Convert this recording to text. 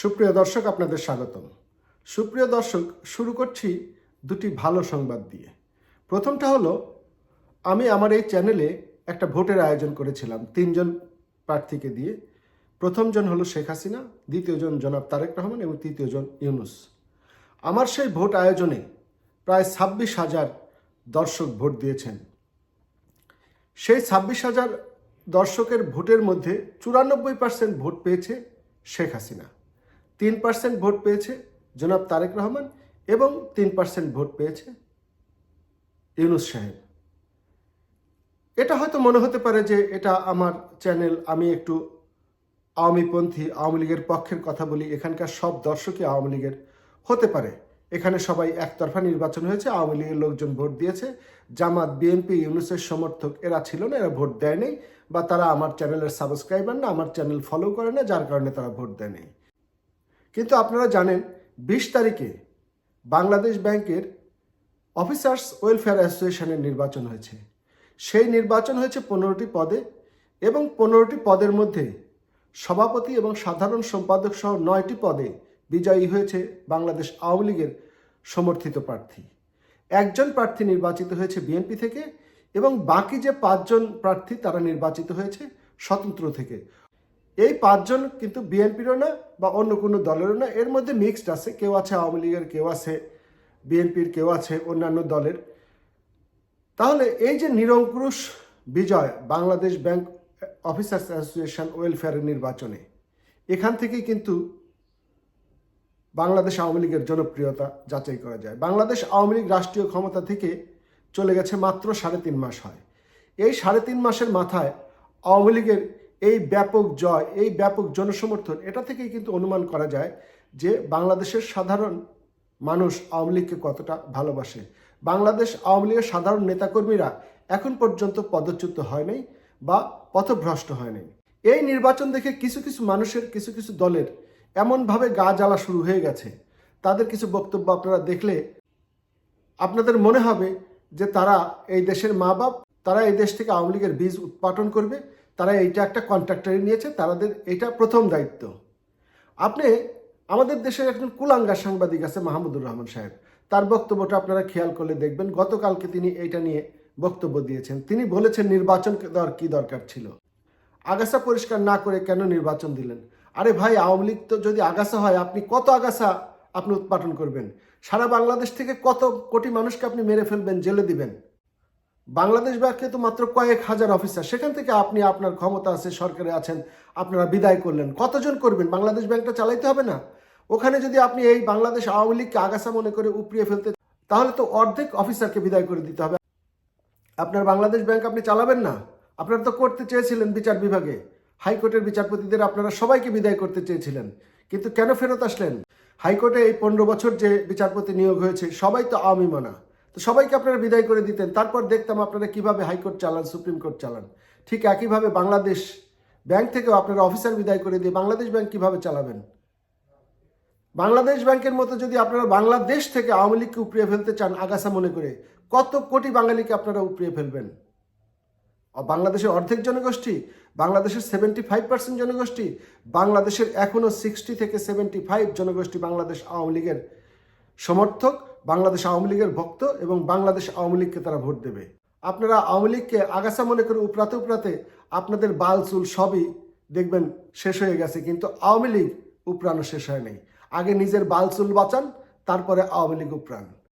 সুপ্রিয় দর্শক, আপনাদের স্বাগতম। সুপ্রিয় দর্শক, শুরু করছি দুটি ভালো সংবাদ দিয়ে। প্রথমটা হলো, আমি আমার এই চ্যানেলে একটা ভোটের আয়োজন করেছিলাম তিনজন প্রার্থীকে দিয়ে। প্রথমজন হলো শেখ হাসিনা, দ্বিতীয়জন জনাব তারেক রহমান এবং তৃতীয়জন ইউনুস। আমার সেই ভোট আয়োজনে প্রায় ছাব্বিশ হাজার দর্শক ভোট দিয়েছেন। সেই ছাব্বিশ হাজার দর্শকের ভোটের মধ্যে চুরানব্বই পার্সেন্ট ভোট পেয়েছে শেখ হাসিনা। তিন পার্সেন্ট ভোট পেয়েছে জনাব তারেক রহমান এবং তিন পার্সেন্ট ভোট পেয়েছে ইউনুস সাহেব। এটা হয়তো মনে হতে পারে যে এটা আমার চ্যানেল, আমি একটু আওয়ামীপন্থী, আওয়ামী লীগের পক্ষের কথা বলি, এখানকার সব দর্শকই আওয়ামী লীগের। হতে পারে, এখানে সবাই একতরফা নির্বাচন হয়েছে, আওয়ামী লীগের লোকজন ভোট দিয়েছে, জামাত, বিএনপি, ইউনুসের সমর্থক এরা ছিল না, এরা ভোট দেয়নি বা তারা আমার চ্যানেলের সাবস্ক্রাইবার না, আমার চ্যানেল ফলো করে না, যার কারণে তারা ভোট দেয়নি কিন্তু আপনারা জানেন, বিশ তারিখে বাংলাদেশ ব্যাংকের অফিসার্স ওয়েলফেয়ার অ্যাসোসিয়েশনের নির্বাচন হয়েছে। সেই নির্বাচন হয়েছে পনেরোটি পদে এবং পনেরোটি পদের মধ্যে সভাপতি এবং সাধারণ সম্পাদক সহ নয়টি পদে বিজয়ী হয়েছে বাংলাদেশ আওয়ামী লীগের সমর্থিত প্রার্থী। একজন প্রার্থী নির্বাচিত হয়েছে বিএনপি থেকে এবং বাকি যে পাঁচজন প্রার্থী তারা নির্বাচিত হয়েছে স্বতন্ত্র থেকে। এই পাঁচজন কিন্তু বিএনপিরও না বা অন্য কোনো দলেরও না, এর মধ্যে মিক্সড আছে। কেউ আছে আওয়ামী লীগের, কেউ আছে বিএনপির, কেউ আছে অন্যান্য দলের। তাহলে এই যে নিরঙ্কুশ বিজয় বাংলাদেশ ব্যাংক অফিসার্স অ্যাসোসিয়েশন ওয়েলফেয়ারের নির্বাচনে, এখান থেকেই কিন্তু বাংলাদেশ আওয়ামী লীগের জনপ্রিয়তা যাচাই করা যায়। বাংলাদেশ আওয়ামী লীগ রাষ্ট্রীয় ক্ষমতা থেকে চলে গেছে মাত্র সাড়ে তিন মাস হয়। এই সাড়ে তিন মাসের মাথায় আওয়ামী লীগের এই ব্যাপক জয়, এই ব্যাপক জনসমর্থন, এটা থেকেই কিন্তু অনুমান করা যায় যে বাংলাদেশের সাধারণ মানুষ আওয়ামী লীগকে কতটা ভালোবাসে। বাংলাদেশ আওয়ামী লীগের সাধারণ নেতাকর্মীরা এখন পর্যন্ত পদচ্যুত হয় নাই বা পথভ্রষ্ট হয় নাই। এই নির্বাচন দেখে কিছু কিছু মানুষের, কিছু কিছু দলের এমনভাবে গা জ্বালা শুরু হয়ে গেছে। তাদের কিছু বক্তব্য আপনারা দেখলে আপনাদের মনে হবে যে তারা এই দেশের মা বাপ তারা এই দেশ থেকে আওয়ামী লীগের বীজ উৎপাদন করবে তারা এইটা একটা কন্ট্রাক্টরি নিয়েছে তাদের এটা প্রথম দায়িত্ব। আপনি আমাদের দেশের একজন কুলাঙ্গার সাংবাদিক আছে, মাহমুদুর রহমান সাহেব। তার বক্তব্যটা আপনারা খেয়াল করলে দেখবেন, গতকালকে তিনি এইটা নিয়ে বক্তব্য দিয়েছেন। তিনি বলেছেন নির্বাচন দেওয়ার কি দরকার ছিল। আগাছা পরিষ্কার না করে কেন নির্বাচন দিলেন? আরে ভাই, আওয়ামী লীগ তো যদি আগাছা হয়, আপনি কত আগাছা আপনি উৎপাদন করবেন? সারা বাংলাদেশ থেকে কত কোটি মানুষকে আপনি মেরে ফেলবেন, জেলে দিবেন? বাংলাদেশ ব্যাংকে তো মাত্র কয়েক হাজার অফিসার। সেখান থেকে আপনি আপনার ক্ষমতা আছে, সরকারে আছেন, আপনারা বিদায় করলেন। কতজন করবেন? বাংলাদেশ ব্যাংকটা চালাইতে হবে না? ওখানে যদি আপনি এই বাংলাদেশ আওয়ামী লীগকে আগাছা মনে করে উপড়িয়ে ফেলতে, তাহলে তো অর্ধেক অফিসারকে বিদায় করে দিতে হবে। আপনার বাংলাদেশ ব্যাংক আপনি চালাবেন না? আপনারা তো করতে চেয়েছিলেন বিচার বিভাগে। হাইকোর্টের বিচারপতিদের আপনারা সবাইকে বিদায় করতে চেয়েছিলেন। কিন্তু কেন ফেরত আসলেন? হাইকোর্টে এই পনেরো বছর যে বিচারপতি নিয়োগ হয়েছে, সবাই তো আওয়ামী মানা। তো সবাইকে আপনারা বিদায় করে দিতেন। তারপর দেখতাম আপনারা কীভাবে হাইকোর্ট চালান সুপ্রিম কোর্ট চালান। ঠিক একইভাবে বাংলাদেশ ব্যাংক থেকেও আপনারা অফিসার বিদায় করে দিয়ে বাংলাদেশ ব্যাংক কীভাবে চালাবেন? বাংলাদেশ ব্যাংকের মতো যদি আপনারা বাংলাদেশ থেকে আওয়ামী লীগকে উপড়িয়ে ফেলতে চান, আগাছা মনে করে, কত কোটি বাঙালিকে আপনারা উপড়িয়ে ফেলবেন? বাংলাদেশের অর্ধেক জনগোষ্ঠী, বাংলাদেশের সেভেন্টি ফাইভ পার্সেন্ট জনগোষ্ঠী, বাংলাদেশের এখনও সিক্সটি থেকে সেভেন্টি ফাইভ জনগোষ্ঠী বাংলাদেশ আওয়ামী লীগের সমর্থক বাংলাদেশ আওয়ামী লীগের ভক্ত এবং বাংলাদেশ আওয়ামী লীগকে তারা ভোট দেবে। আপনারা আওয়ামী লীগকে আগাছা মনে করে উপরাতে উপরাতে আপনাদের বাল চুল সবই দেখবেন শেষ হয়ে গেছে, কিন্তু আওয়ামী লীগ উপরানো শেষ হয় নাই। আগে নিজের বাল চুল বাঁচান, তারপরে আওয়ামী লীগ উপরান